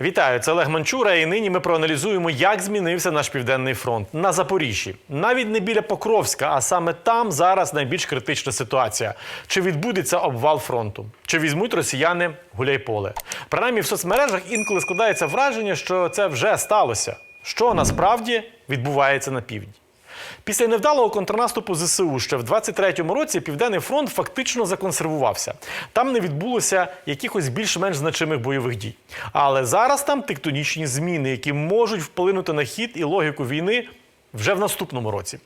Вітаю, це Олег Манчура, і нині ми проаналізуємо, як змінився наш південний фронт на Запоріжжі. Навіть не біля Покровська, а саме там зараз найбільш критична ситуація. Чи відбудеться обвал фронту? Чи візьмуть росіяни гуляйполе? Принаймні в соцмережах інколи складається враження, що це вже сталося. Що насправді відбувається на півдні? Після невдалого контрнаступу ЗСУ ще в 23-му році Південний фронт фактично законсервувався. Там не відбулося якихось більш-менш значимих бойових дій. Але зараз там тектонічні зміни, які можуть вплинути на хід і логіку війни вже в наступному році.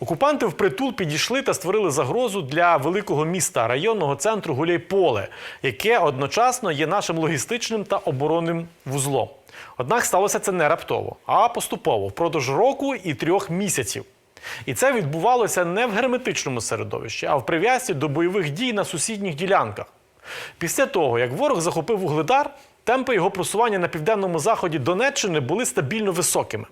Окупанти впритул підійшли та створили загрозу для великого міста, районного центру Гуляйполе, яке одночасно є нашим логістичним та оборонним вузлом. Однак сталося це не раптово, а поступово впродовж року і трьох місяців. І це відбувалося не в герметичному середовищі, а в прив'язці до бойових дій на сусідніх ділянках. Після того, як ворог захопив Вугледар, темпи його просування на південному заході Донеччини були стабільно високими.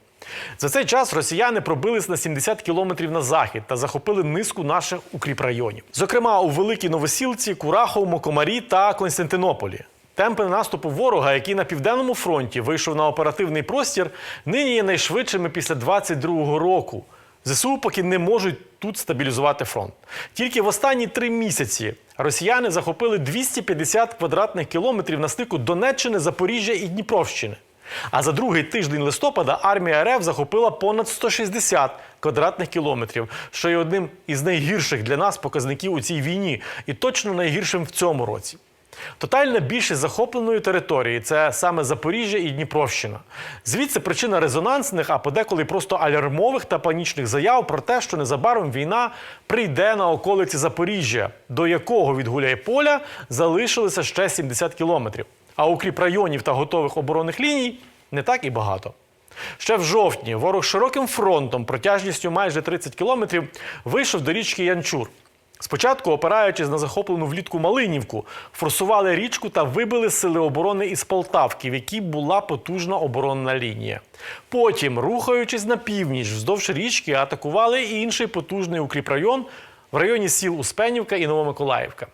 За цей час росіяни пробились на 70 кілометрів на захід та захопили низку наших укріпрайонів. Зокрема, у Великій Новосілці, Кураховому, Комарі та Константинополі. Темпи наступу ворога, який на південному фронті вийшов на оперативний простір, нині є найшвидшими після 22-го року. ЗСУ поки не можуть тут стабілізувати фронт. Тільки в останні три місяці росіяни захопили 250 квадратних кілометрів на стику Донеччини, Запоріжжя і Дніпровщини. А за другий тиждень листопада армія РФ захопила понад 160 квадратних кілометрів, що є одним із найгірших для нас показників у цій війні, і точно найгіршим в цьому році. Тотальна більшість захопленої території це саме Запоріжжя і Дніпровщина. Звідси причина резонансних, а подеколи просто алярмових та панічних заяв про те, що незабаром війна прийде на околиці Запоріжжя, до якого від Гуляйполя залишилося ще 70 кілометрів. А укріп районів та готових оборонних ліній не так і багато. Ще в жовтні ворог широким фронтом протяжністю майже 30 кілометрів вийшов до річки Янчур. Спочатку, опираючись на захоплену влітку Малинівку, форсували річку та вибили сили оборони із Полтавки, в якій була потужна оборонна лінія. Потім, рухаючись на північ вздовж річки, атакували і інший потужний укріпрайон в районі сіл Успенівка і Новомиколаївка.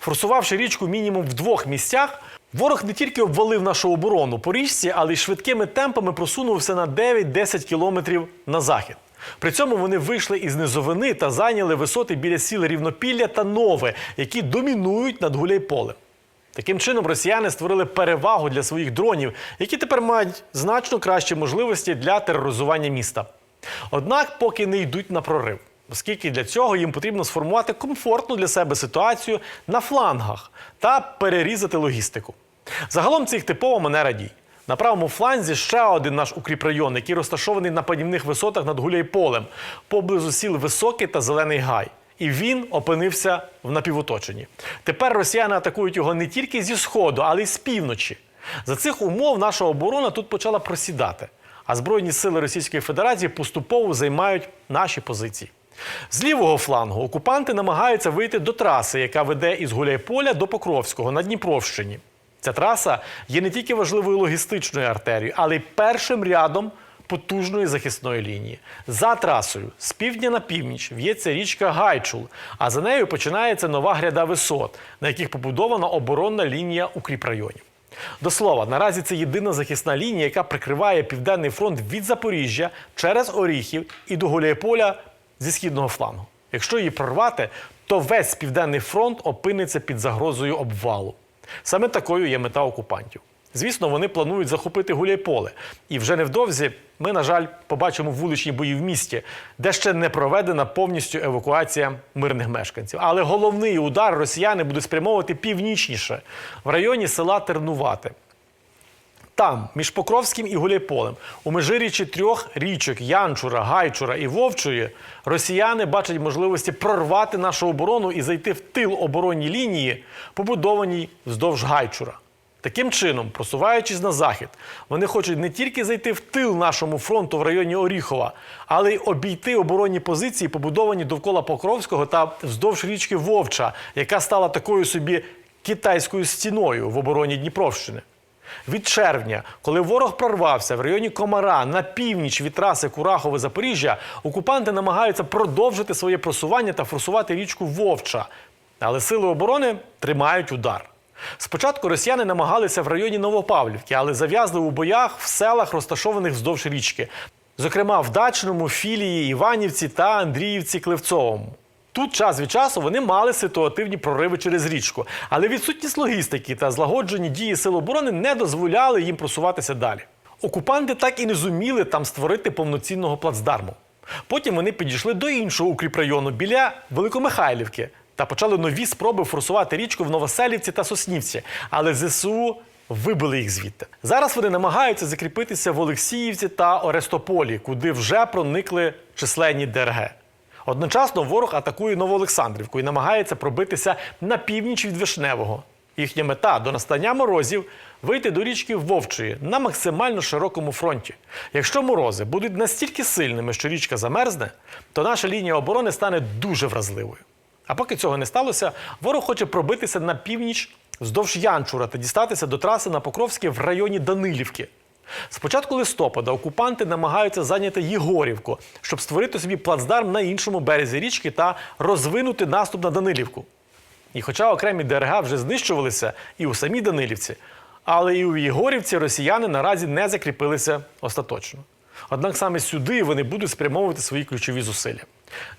Форсувавши річку мінімум в двох місцях, ворог не тільки обвалив нашу оборону по річці, але й швидкими темпами просунувся на 9-10 кілометрів на захід. При цьому вони вийшли із низовини та зайняли висоти біля сіл Рівнопілля та Нове, які домінують над Гуляйполем. Таким чином, росіяни створили перевагу для своїх дронів, які тепер мають значно кращі можливості для тероризування міста. Однак поки не йдуть на прорив, оскільки для цього їм потрібно сформувати комфортну для себе ситуацію на флангах та перерізати логістику. Загалом це їх типова манера дій. На правому фланзі ще один наш укріпрайон, який розташований на падівних висотах над Гуляйполем, поблизу сіл Високий та Зелений Гай. І він опинився в напівоточенні. Тепер росіяни атакують його не тільки зі сходу, але й з півночі. За цих умов наша оборона тут почала просідати, а Збройні сили Російської Федерації поступово займають наші позиції. З лівого флангу окупанти намагаються вийти до траси, яка веде із Гуляйполя до Покровського на Дніпровщині. Ця траса є не тільки важливою логістичною артерією, але й першим рядом потужної захисної лінії. За трасою з півдня на північ в'ється річка Гайчул, а за нею починається нова гряда висот, на яких побудована оборонна лінія укріпрайонів. До слова, наразі це єдина захисна лінія, яка прикриває південний фронт від Запоріжжя через Оріхів і до Гуляйполя зі східного флангу. Якщо її прорвати, то весь південний фронт опиниться під загрозою обвалу. Саме такою є мета окупантів. Звісно, вони планують захопити Гуляйполе. І вже невдовзі ми, на жаль, побачимо вуличні бої в місті, де ще не проведена повністю евакуація мирних мешканців. Але головний удар росіяни будуть спрямовувати північніше в районі села Тернувате. Там, між Покровським і Гуляйполем, у межиріччі трьох річок Янчура, Гайчура і Вовчої, росіяни бачать можливості прорвати нашу оборону і зайти в тил оборонній лінії, побудованій вздовж Гайчура. Таким чином, просуваючись на захід, вони хочуть не тільки зайти в тил нашому фронту в районі Оріхова, але й обійти оборонні позиції, побудовані довкола Покровського та вздовж річки Вовча, яка стала такою собі китайською стіною в обороні Дніпровщини. Від червня, коли ворог прорвався в районі Комара на північ від траси Курахове Запоріжжя, окупанти намагаються продовжити своє просування та форсувати річку Вовча. Але сили оборони тримають удар. Спочатку росіяни намагалися в районі Новопавлівки, але зав'язли у боях в селах, розташованих вздовж річки, зокрема в Дачному, Філії, Іванівці та Андріївці Кливцовому. Тут час від часу вони мали ситуативні прориви через річку, але відсутність логістики та злагоджені дії сил оборони не дозволяли їм просуватися далі. Окупанти так і не зуміли там створити повноцінного плацдарму. Потім вони підійшли до іншого укріпрайону біля Великомихайлівки та почали нові спроби форсувати річку в Новоселівці та Соснівці, але ЗСУ вибили їх звідти. Зараз вони намагаються закріпитися в Олексіївці та Орестополі, куди вже проникли численні ДРГ. Одночасно ворог атакує Новоолександрівку і намагається пробитися на північ від Вишневого. Їхня мета до настання морозів вийти до річки Вовчої на максимально широкому фронті. Якщо морози будуть настільки сильними, що річка замерзне, то наша лінія оборони стане дуже вразливою. А поки цього не сталося, ворог хоче пробитися на північ вздовж Янчура та дістатися до траси на Покровське в районі Данилівки. З початку листопада окупанти намагаються зайняти Єгорівку, щоб створити собі плацдарм на іншому березі річки та розвинути наступ на Данилівку. І хоча окремі ДРГ вже знищувалися і у самій Данилівці, але і у Єгорівці росіяни наразі не закріпилися остаточно. Однак саме сюди вони будуть спрямовувати свої ключові зусилля.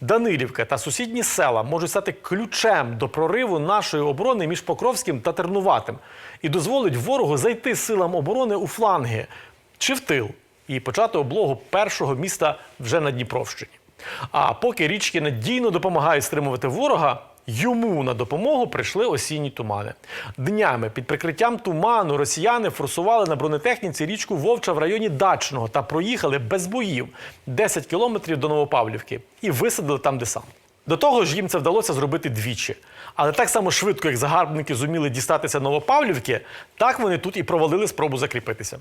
Данилівка та сусідні села можуть стати ключем до прориву нашої оборони між Покровським та Тернуватим і дозволить ворогу зайти силам оборони у фланги чи в тил і почати облогу першого міста вже на Дніпровщині. А поки річки надійно допомагають стримувати ворога, йому на допомогу прийшли осінні тумани. Днями під прикриттям туману росіяни форсували на бронетехніці річку Вовча в районі Дачного та проїхали без боїв 10 кілометрів до Новопавлівки і висадили там десант. До того ж, їм це вдалося зробити двічі. Але так само швидко, як загарбники зуміли дістатися Новопавлівки, так вони тут і провалили спробу закріпитися.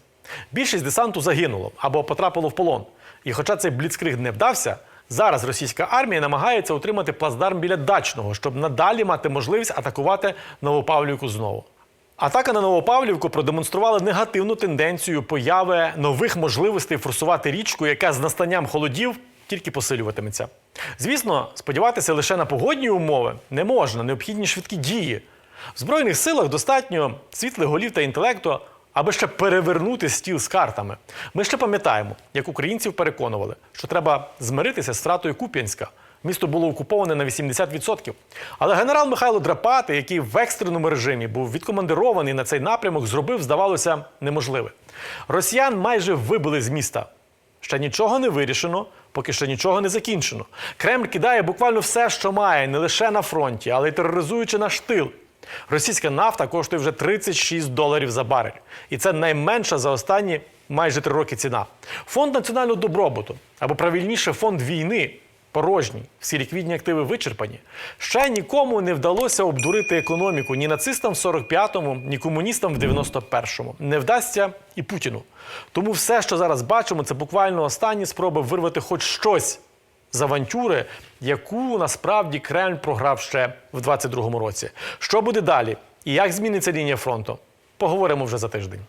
Більшість десанту загинуло або потрапило в полон. І хоча цей бліцкриг не вдався, зараз російська армія намагається утримати плацдарм біля дачного, щоб надалі мати можливість атакувати Новопавлівку знову. Атака на Новопавлівку продемонструвала негативну тенденцію появи нових можливостей форсувати річку, яка з настанням холодів тільки посилюватиметься. Звісно, сподіватися лише на погодні умови не можна, необхідні швидкі дії. В Збройних силах достатньо світлих голів та інтелекту, аби ще перевернути стіл з картами. Ми ще пам'ятаємо, як українців переконували, що треба змиритися з втратою Куп'янська. Місто було окуповане на 80%. Але генерал Михайло Драпати, який в екстреному режимі був відкомандирований на цей напрямок, зробив, здавалося, неможливе. Росіян майже вибили з міста. Ще нічого не вирішено, поки ще нічого не закінчено. Кремль кидає буквально все, що має, не лише на фронті, але й тероризуючи наш тил. Російська нафта коштує вже 36 доларів за барель. І це найменша за останні майже три роки ціна. Фонд національного добробуту, або правильніше, фонд війни порожній, всі ліквідні активи вичерпані. Ще нікому не вдалося обдурити економіку ні нацистам в 45-му, ні комуністам в 91-му. Не вдасться і Путіну. Тому все, що зараз бачимо, це буквально останні спроби вирвати хоч щось з авантюри, яку насправді Кремль програв ще в 22-му році. Що буде далі і як зміниться лінія фронту? Поговоримо вже за тиждень.